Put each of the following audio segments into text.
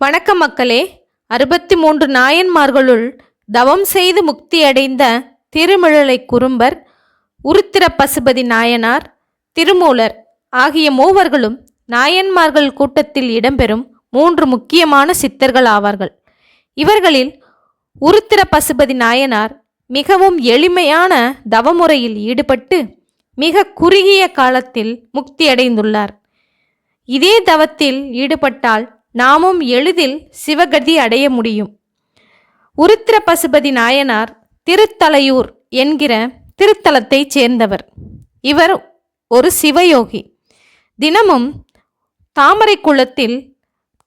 வணக்கம் மக்களே. அறுபத்தி மூன்று நாயன்மார்களுள் தவம் செய்து முக்தியடைந்த திருமிழலை குறும்பர் உருத்திர பசுபதி நாயனார் திருமூலர் ஆகிய மூவர்களும் நாயன்மார்கள் கூட்டத்தில் இடம்பெறும் மூன்று முக்கியமான சித்தர்கள் ஆவார்கள். இவர்களில் உருத்திர பசுபதி நாயனார் மிகவும் எளிமையான தவமுறையில் ஈடுபட்டு மிக குறுகிய காலத்தில் முக்தியடைந்துள்ளார். இதே தவத்தில் ஈடுபட்டால் நாமும் எளிதில் சிவகதி அடைய முடியும். உருத்திர பசுபதி நாயனார் திருத்தலையூர் என்கிற திருத்தலத்தைச் சேர்ந்தவர். இவர் ஒரு சிவயோகி. தினமும் தாமரை குளத்தில்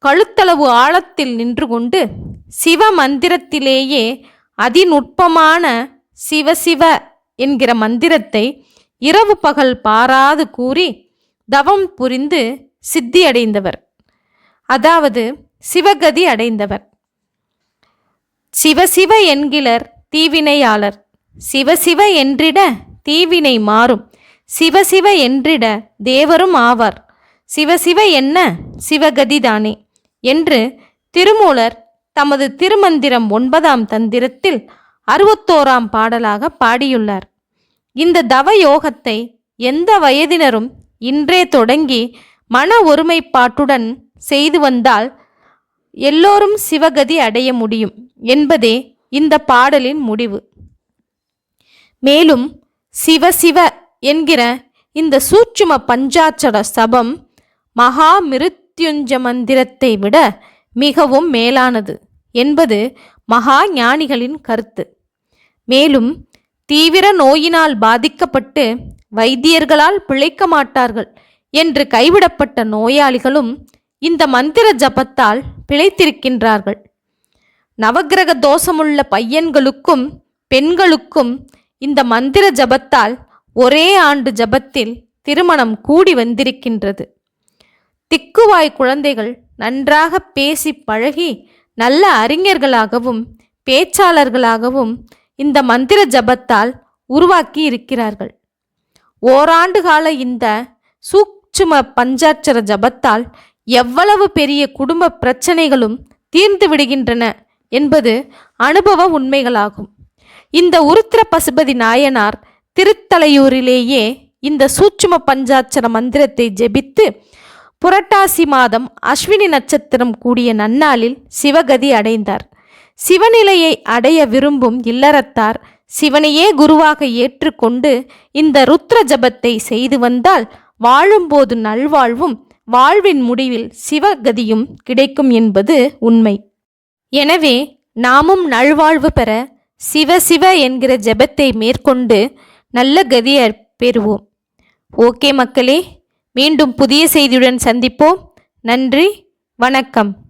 கழுத்தளவு ஆழத்தில் நின்று கொண்டு சிவ மந்திரத்திலேயே அதிநுட்பமான சிவசிவ என்கிற மந்திரத்தை இரவு பகல் பாராது கூறி தவம் புரிந்து சித்தியடைந்தவர். அதாவது சிவகதி அடைந்தவர். சிவசிவ என்கிலர் தீவினையாளர். சிவசிவ என்றிட தீவினை மாறும். சிவசிவ என்றிட தேவரும் ஆவார். சிவசிவ என்ன? சிவகதிதானே என்று திருமூலர் தமது திருமந்திரம் ஒன்பதாம் தந்திரத்தில் அறுபத்தோராம் பாடலாக பாடியுள்ளார். இந்த தவ யோகத்தை எந்த வயதினரும் இன்றே தொடங்கி மன ஒருமைப்பாட்டுடன் செய்து வந்தால் எல்லோரும் சிவகதி அடைய முடியும் என்பதே இந்த பாடலின் முடிவு. மேலும் சிவ சிவ என்கிற இந்த சூட்சும பஞ்சாட்சர சபம் மகா மிருத்யுஞ்ச மந்திரத்தை விட மிகவும் மேலானது என்பது மகா ஞானிகளின் கருத்து. மேலும் தீவிர நோயினால் பாதிக்கப்பட்டு வைத்தியர்களால் பிழைக்க மாட்டார்கள் என்று கைவிடப்பட்ட நோயாளிகளும் இந்த மந்திர ஜபத்தால் பிழைத்திருக்கின்றார்கள். நவக்கிரக தோஷமுள்ள பையன்களுக்கும் பெண்களுக்கும் இந்த மந்திர ஜபத்தால் ஒரே ஆண்டு ஜபத்தில் திருமணம் கூடி வந்திருக்கின்றது. திக்குவாய் குழந்தைகள் நன்றாக பேசி பழகி நல்ல அறிஞர்களாகவும் பேச்சாளர்களாகவும் இந்த மந்திர ஜபத்தால் உருவாக்கி இருக்கிறார்கள். ஓராண்டு கால இந்த சூட்சும பஞ்சாட்சர ஜபத்தால் எவ்வளவு பெரிய குடும்ப பிரச்சனைகளும் தீர்ந்து விடுகின்றன என்பது அனுபவ உண்மைகளாகும். இந்த உருத்திர பசுபதி நாயனார் திருத்தலையூரிலேயே இந்த சூட்சும பஞ்சாட்சர மந்திரத்தை ஜெபித்து புரட்டாசி மாதம் அஸ்வினி நட்சத்திரம் கூடிய நன்னாளில் சிவகதி அடைந்தார். சிவநிலையை அடைய விரும்பும் இல்லறத்தார் சிவனையே குருவாக ஏற்றுக்கொண்டு இந்த ருத்ர ஜபத்தை செய்து வந்தால் வாழும்போது நல்வாழ்வும் வாழ்வின் முடிவில் சிவகதியும் கிடைக்கும் என்பது உண்மை. எனவே நாமும் நல்வாழ்வு பெற சிவ சிவ என்கிற ஜெபத்தை மேற்கொண்டு நல்ல கதியை பெறுவோம். ஓகே மக்களே மீண்டும் புதிய செய்தியுடன் சந்திப்போம். நன்றி வணக்கம்.